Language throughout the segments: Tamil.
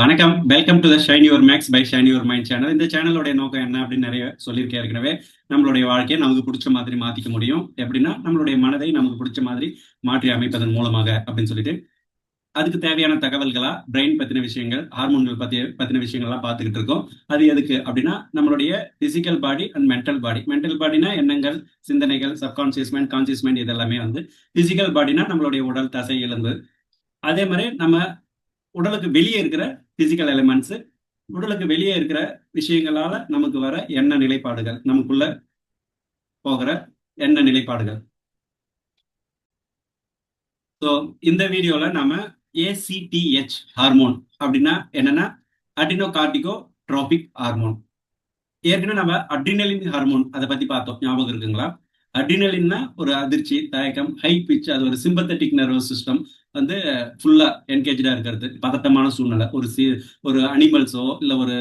வணக்கம். Welcome to the shine your max by shine your mind channel இந்த சேனலோட நோக்கம் என்ன அப்படின்னு நிறைய சொல்லியிருக்கேன் ஏற்கனவே. நம்மளுடைய வாழ்க்கையை நமக்கு பிடிச்ச மாதிரி மாத்திக்க முடியும். எப்படின்னா நம்மளுடைய மனதை நமக்கு பிடிச்ச மாதிரி மாற்றி அமைப்பதன் மூலமாக அப்படின்னு சொல்லிட்டு. அதுக்கு தேவையான தகவல்களா பிரெயின் பத்தின விஷயங்கள் ஹார்மோன்கள் பத்திய பத்தின விஷயங்கள்லாம் பார்த்துக்கிட்டு இருக்கோம். அது எதுக்கு அப்படின்னா நம்மளுடைய physical body and mental body mental பாடினா எண்ணங்கள் சிந்தனைகள் சப்கான்சியஸ் மைண்ட் கான்சியஸ் மைண்ட் இதெல்லாமே வந்து பிசிக்கல் பாடினா நம்மளுடைய உடல் தசை எலும்பு. அதே மாதிரி நம்ம உடலுக்கு வெளியே இருக்கிற பிசிக்கல் எலிமெண்ட்ஸ் உடலுக்கு வெளியே இருக்கிற விஷயங்களால நமக்கு வர எண்ண நிலைப்பாடுகள் நமக்குள்ள போகிற எண்ண நிலைப்பாடுகள். ஸோ இந்த வீடியோவில் நாம ஏசிடிஹெச் ஹார்மோன் அப்படின்னா என்னன்னா அடினோகார்டிகோ ட்ராபிக் ஹார்மோன் ஏற்கனவே நம்ம அட்ரினலின் ஹார்மோன் அதை பத்தி பார்த்தோம். ஞாபகம் இருக்குங்களா? அட்ரினலின்னா ஒரு அதிர்ச்சி தயக்கம் ஹை பிச் அது ஒரு சிம்பத்தட்டிக் நர்வஸ் சிஸ்டம் வந்து ஃபுல்லா என்கேஜா இருக்கிறது. பதட்டமான சூழ்நிலை. ஒரு சி ஒரு அனிமல்ஸோ இல்ல ஒரு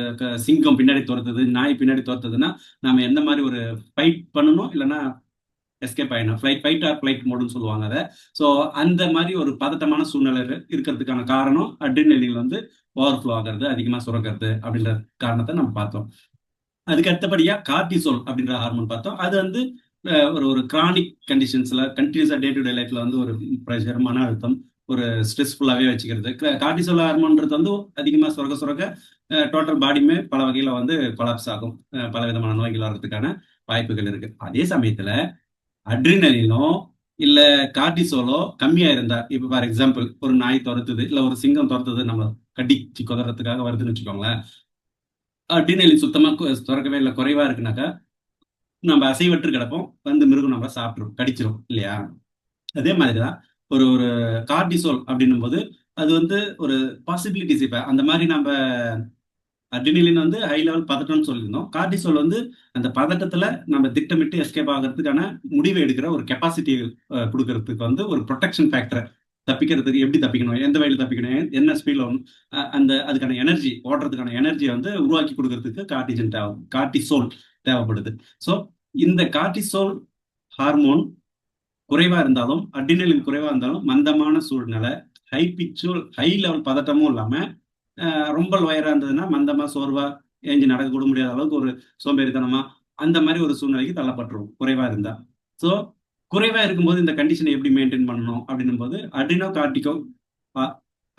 சிங்கம் பின்னாடி துரத்துது நாய் பின்னாடி துரத்துதுன்னா நம்ம எந்த மாதிரி ஒரு ஃபைட் பண்ணணும்? இல்லைன்னா எஸ்கேப் ஆயிடணும். ஃபிளைட் ஃபைட் ஆர் ஃபிளைட் மோடுன்னு சொல்லுவாங்க அதை. ஸோ அந்த மாதிரி ஒரு பதட்டமான சூழ்நிலை இருக்கிறதுக்கான காரணம் அட்ரினலின் வந்து ஓவர்ஃப்ளோ ஆகிறது அதிகமாக சுரக்கிறது அப்படின்ற காரணத்தை நம்ம பார்த்தோம். அதுக்கு அடுத்தபடியா கார்டிசோல் அப்படின்ற ஹார்மோன் பார்த்தோம். அது வந்து ஒரு ஒரு கிரானிக் கண்டிஷன்ஸ்ல கண்டினியூஸா டே டு டே லைஃப்ல வந்து ஒரு ப்ரெஷர் மன அழுத்தம் ஒரு ஸ்ட்ரெஸ்ஃபுல்லாகவே வச்சுக்கிறது. கார்டிசோல் ஹார்மோன்றது வந்து அதிகமாக சுரக்க சுரக்க டோட்டல் பாடியுமே பல வகையில் வந்து கொலாப்ஸ் ஆகும். பல விதமான நோய்கள் வர்றதுக்கான வாய்ப்புகள் இருக்கு. அதே சமயத்தில் அட்ரினலினோ இல்லை கார்டிசோலோ கம்மியாக இருந்தா இப்போ ஃபார் எக்ஸாம்பிள் ஒரு நாய் துரத்துது இல்லை ஒரு சிங்கம் துரத்துது நம்ம கடிச்சு குதறதுக்காக வருதுன்னு வச்சுக்கோங்களேன் அட்ரினலின் சுத்தமாக துறக்கவே இல்லை குறைவாக இருக்குனாக்கா நம்ம அசைவற்று கிடப்போம். வந்து மிருகம் நம்மளை சாப்பிட்ரும் கடிச்சிரும் இல்லையா? அதே மாதிரிதான் ஒரு ஒரு கார்டிசோல் அப்படின்னும் போது அது வந்து ஒரு பாசிபிலிட்டிஸ் இப்ப அந்த மாதிரி நம்ம அட்ரினலின் வந்து ஹை லெவல் பதட்டம்னு சொல்லியிருந்தோம். கார்டிசோல் வந்து அந்த பதட்டத்துல நம்ம திட்டமிட்டு எஸ்கேப் ஆகிறதுக்கான முடிவு எடுக்கிற ஒரு கெப்பாசிட்டி கொடுக்கறதுக்கு வந்து ஒரு ப்ரொடெக்ஷன் ஃபேக்டரை தப்பிக்கிறதுக்கு எப்படி தப்பிக்கணும்? எந்த வழியில் தப்பிக்கணும்? என்ன ஸ்பீட்ல அந்த அதுக்கான எனர்ஜி ஓடுறதுக்கான எனர்ஜியை வந்து உருவாக்கி கொடுக்கறதுக்கு கார்டிஜென்ட் ஆகும் கார்டிசோல் தேவைப்படுது. ஸோ இந்த கார்டிசோல் ஹார்மோன் குறைவா இருந்தாலும் அட்ரினலின் குறைவா இருந்தாலும் மந்தமான சூழ்நிலை ஹை பிச்சோல் ஹை லெவல் பதட்டமும் இல்லாம ரொம்ப லோயரா இருந்ததுன்னா மந்தமா சோர்வா ஏஞ்சி நடக்க கூட முடியாத அளவுக்கு ஒரு சோம்பேறித்தனமா அந்த மாதிரி ஒரு சூழ்நிலைக்கு தள்ளப்பட்டுரும் குறைவா இருந்தா. ஸோ குறைவா இருக்கும்போது இந்த கண்டிஷனை எப்படி மெயின்டைன் பண்ணணும் அப்படின்னும் போது adreno cortico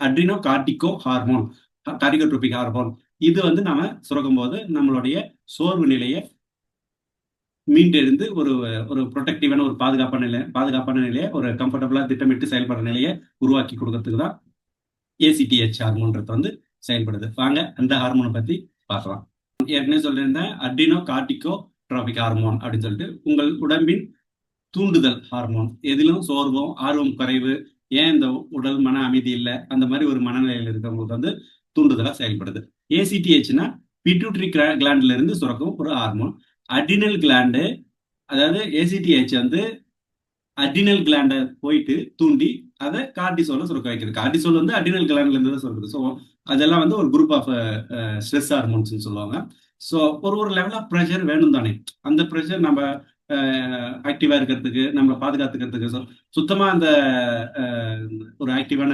adreno cortico hormone corticotropic hormone இது வந்து நம்ம சுரக்கும் போது நம்மளுடைய சோர்வு நிலையை மீண்டெழுந்து ஒரு ஒரு ப்ரொடெக்டிவான ஒரு பாதுகாப்பான நிலை பாதுகாப்பான நிலையை ஒரு கம்ஃபர்டபுளாக திட்டமிட்டு செயல்படுற நிலையை உருவாக்கி கொடுக்கறதுக்கு தான் ஏசிடிஹெச் ஹார்மோன்றது வந்து செயல்படுது. வாங்க அந்த ஹார்மோனை பற்றி பார்க்கலாம். ஏற்கனவே சொல்லியிருந்தேன் அட்ரினோ கார்டிகோ ட்ராபிக் ஹார்மோன் அப்படின்னு சொல்லிட்டு உங்கள் உடம்பின் தூண்டுதல் ஹார்மோன் எதிலும் சோர்வம் ஆர்வம் குறைவு ஏன் இந்த உடல் மன அமைதி இல்லை அந்த மாதிரி ஒரு மனநிலையில் இருக்கிறவங்களுக்கு வந்து தூண்டுதலாக செயல்படுது. ஏசிடிஹெச்னா பிட்யூட்ரி கிளாண்ட்ல இருந்து சுரக்கும் ஒரு ஹார்மோன் அடினல் கிளாண்டு அதாவது ஏசிடிஹெச் வந்து அடினல் கிளாண்டை போயிட்டு தூண்டி அதை கார்டிசோல சுரக்க வைக்கிறது. கார்டிசோல் வந்து அடினல் கிளாண்ட்ல இருந்து தான் சுரக்குது. ஸோ அதெல்லாம் வந்து ஒரு குரூப் ஆஃப் ஸ்ட்ரெஸ் ஹார்மோன்ஸ்னு சொல்லுவாங்க. ஸோ ஒரு ஒரு லெவல் ஆஃப் ப்ரெஷர் வேணும் தானே. அந்த ப்ரெஷர் நம்ம ஆக்டிவா இருக்கிறதுக்கு நம்மளை பாதுகாத்துக்கிறதுக்கு சுத்தமா அந்த ஒரு ஆக்டிவான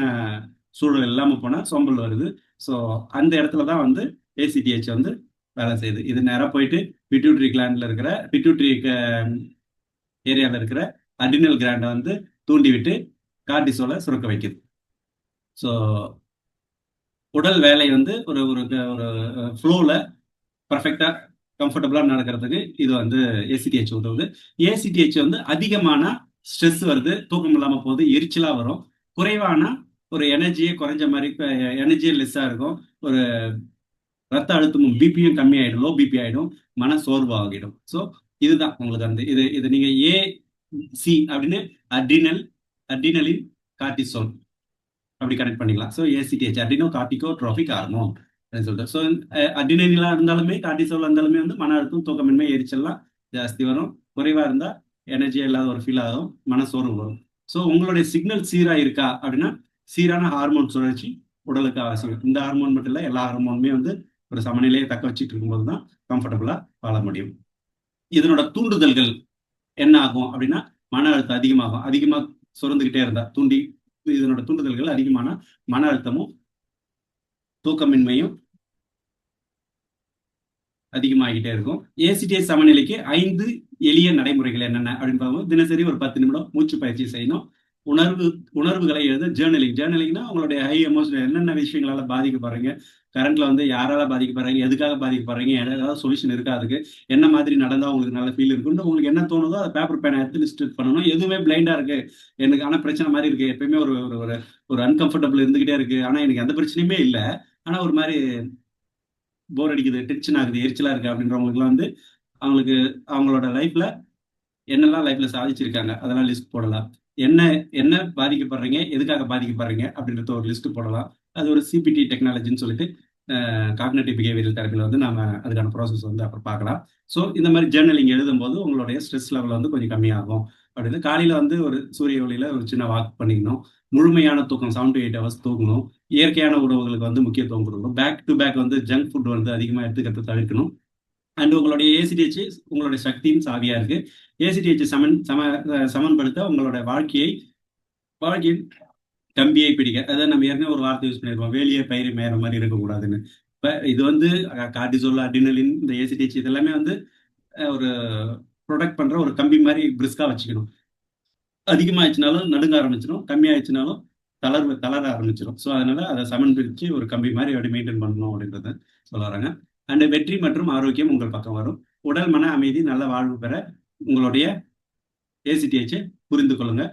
சூழல் இல்லாமல் போனால் சோம்பல் வருது. ஸோ அந்த இடத்துல தான் வந்து ஏசிடிஹெச் வந்து வேலை செய்யுது. இது நேராக போயிட்டு பிட்யூட்ரி கிளாண்ட்ல இருக்கிற பிட்யூட்ரி ஏரியாவில் இருக்கிற அடினல் கிராண்டை வந்து தூண்டி விட்டு கார்டிசோல சுரக்க வைக்குது. ஸோ உடல் வேலை வந்து ஒரு ஒரு ஒரு ஃப்ளோவில் பர்ஃபெக்டாக கம்ஃபர்டபுளாக நடக்கிறதுக்கு இது வந்து ஏசிடிஹெச் உதவுது. ஏசிடிஹெச் வந்து அதிகமான ஸ்ட்ரெஸ் வருது தூக்கம் இல்லாமல் போகுது எரிச்சலாக வரும். குறைவான ஒரு எனர்ஜியே குறைஞ்ச மாதிரி எனர்ஜியே லெஸ்ஸாக இருக்கும். ஒரு ரத்த அழுத்தமும் பிபியும் கம்மியாயிடும் லோ பிபி ஆகிடும் மன சோர்வாகிடும் ஸோ இதுதான் உங்களுக்கு அந்த இது இது நீங்கள் ஏ சி அப்படின்னு அட்ரினல் அட்ரினலின் கார்டிசோல் அப்படி கனெக்ட் பண்ணிக்கலாம். So ACTH adreno cortico trophic hormone அப்படின்னு சொல்லிட்டு. ஸோ அட்ரினலா இருந்தாலுமே கார்டிசோல் இருந்தாலுமே வந்து மன அழுத்தம் தூக்கமின்மை எரிச்சல்லாம் ஜாஸ்தி வரும். குறைவா இருந்தா எனர்ஜி இல்லாத ஒரு ஃபீல் ஆகும் மன சோர்வு வரும். ஸோ உங்களுடைய சிக்னல் சீரா இருக்கா அப்படின்னா சீரான ஹார்மோன் சுழற்சி உடலுக்கு அவசியம். இந்த ஹார்மோன் மட்டும் இல்லை எல்லா ஹார்மோனுமே வந்து ஒரு சமநிலையை தக்க வச்சுட்டு இருக்கும்போது தான் கம்ஃபர்டபுளா வாழ முடியும். இதனோட தூண்டுதல்கள் என்ன ஆகும் அப்படின்னா மன அழுத்தம் அதிகமாகும். அதிகமா சுரந்துகிட்டே இருந்தா தூண்டி இதனோட தூண்டுதல்கள் அதிகமான மன அழுத்தமும் தூக்கமின்மையும் அதிகமாகிட்டே இருக்கும். ஏசிடிஎஸ் சமநிலைக்கு ஐந்து எளிய நடைமுறைகள் என்னென்ன? அப்படின்னு பார்க்கும்போது தினசரி ஒரு பத்து நிமிடம் மூச்சு பயிற்சி செய்யணும். உணர்வு உணர்வுகளை எழுது ஜேர்னலிங் ஜேர்னலிங்னா உங்களுடைய ஹை எமோஷன் என்னென்ன விஷயங்களால பாதிக்கப்படுறீங்க? கரண்ட்ல வந்து யாரால பாதிக்கப்படுறீங்க? எதுக்காக பாதிக்கப்படுறீங்க? ஏதாவது சொல்யூஷன் இருக்கா அதுக்கு? என்ன மாதிரி நடந்தா உங்களுக்கு நல்ல ஃபீல் இருக்குன்னு உங்களுக்கு என்ன தோணுதோ அதை பேப்பர் பேனை எடுத்து லிஸ்ட் பண்ணணும். எதுவுமே பிளைண்டா இருக்கு. எனக்கு ஆனா பிரச்சனை மாதிரி இருக்கு. எப்பயுமே ஒரு ஒரு ஒரு அன்கம்ஃபர்டபுள் இருந்துகிட்டே இருக்கு. ஆனா எனக்கு எந்த பிரச்சனையுமே இல்லை. ஆனா ஒரு மாதிரி போர் அடிக்குது டென்ஷன் ஆகுது எரிச்சலா இருக்கு அப்படின்றவங்களுக்குலாம் வந்து அவங்களுக்கு அவங்களோட லைஃப்ல என்னெல்லாம் லைஃப்ல சாதிச்சிருக்காங்க அதெல்லாம் லிஸ்ட் போடலாம். என்ன என்ன பாதிக்கப்படுறீங்க எதுக்காக பாதிக்கப்படுறீங்க அப்படின்றத ஒரு லிஸ்ட் போடலாம். அது ஒரு சிபிடி டெக்னாலஜின்னு சொல்லிட்டு காக்னேட்டிவ் பிஹேவியல் தெரப்பியில் வந்து நம்ம அதுக்கான ப்ராசஸ் வந்து அப்புறம் பார்க்கலாம். ஸோ இந்த மாதிரி ஜேர்னலிங் எழுதும்போது உங்களுடைய ஸ்ட்ரெஸ் லெவல் வந்து கொஞ்சம் கம்மியாகும். அப்படின்னு காலையில் வந்து ஒரு சூரிய ஒளியில் ஒரு சின்ன வாக் பண்ணிக்கணும். முழுமையான தூக்கம் செவன் டு எயிட் ஹவர்ஸ் தூங்கணும். இயற்கையான உணவுகளுக்கு வந்து முக்கியத்துவம் கொடுக்கணும். பேக் டு பேக் வந்து ஜங்க் ஃபுட் வந்து அதிகமாக எடுத்துக்கிறது தவிர்க்கணும். அண்ட் உங்களுடைய ஏசிடிஹெச் உங்களுடைய சக்தியின் சாவியா இருக்கு. ஏசிடிஹெச் சமன் சம சமன்படுத்த உங்களோட வாழ்க்கையை வாழ்க்கையின் கம்பியை பிடிக்க. அதாவது நம்ம ஏற்கனவே ஒரு வார்த்தை யூஸ் பண்ணியிருக்கோம் வேலியை பயிர் மேற மாதிரி இருக்கக்கூடாதுன்னு. இப்போ இது வந்து கார்டிசோல் அடினலின் இந்த ஏசிடிஹெச் இதெல்லாமே வந்து ஒரு ப்ரொடக்ட் பண்ற ஒரு கம்பி மாதிரி பிரிஸ்கா வச்சுக்கணும். அதிகமாகிடுச்சுனாலும் நடுங்க ஆரம்பிச்சிடும் கம்மியாயிடுச்சுனாலும் தளர்வு தளர ஆரம்பிச்சிடும் ஸோ அதனால அதை சமன் பிரித்து ஒரு கம்பி மாதிரி அப்படி மெயின்டைன் பண்ணணும் அப்படின்றத சொல்ல வராங்க அண்ட் வெற்றி மற்றும் ஆரோக்கியம் உங்கள் பக்கம் வரும். உடல் மன அமைதி நல்ல வாழ்வு பெற உங்களுடைய ஏசிடிஹெச்சை புரிந்து கொள்ளுங்க.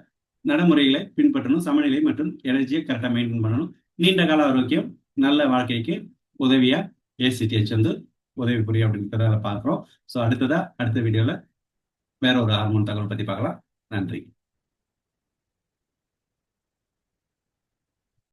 நடைமுறைகளை பின்பற்றணும். சமநிலை மற்றும் எனர்ஜியை கரெக்டாக மெயின்டைன் பண்ணணும். நீண்ட கால ஆரோக்கியம் நல்ல வாழ்க்கைக்கு உதவியா ஏசிடிஹெச் வந்து உதவி புரியும் அப்படிங்கிறத பார்க்குறோம். ஸோ அடுத்ததா அடுத்த வீடியோவில் வேற ஒரு ஹார்மோன் தகவல் பற்றி பார்க்கலாம். நன்றி.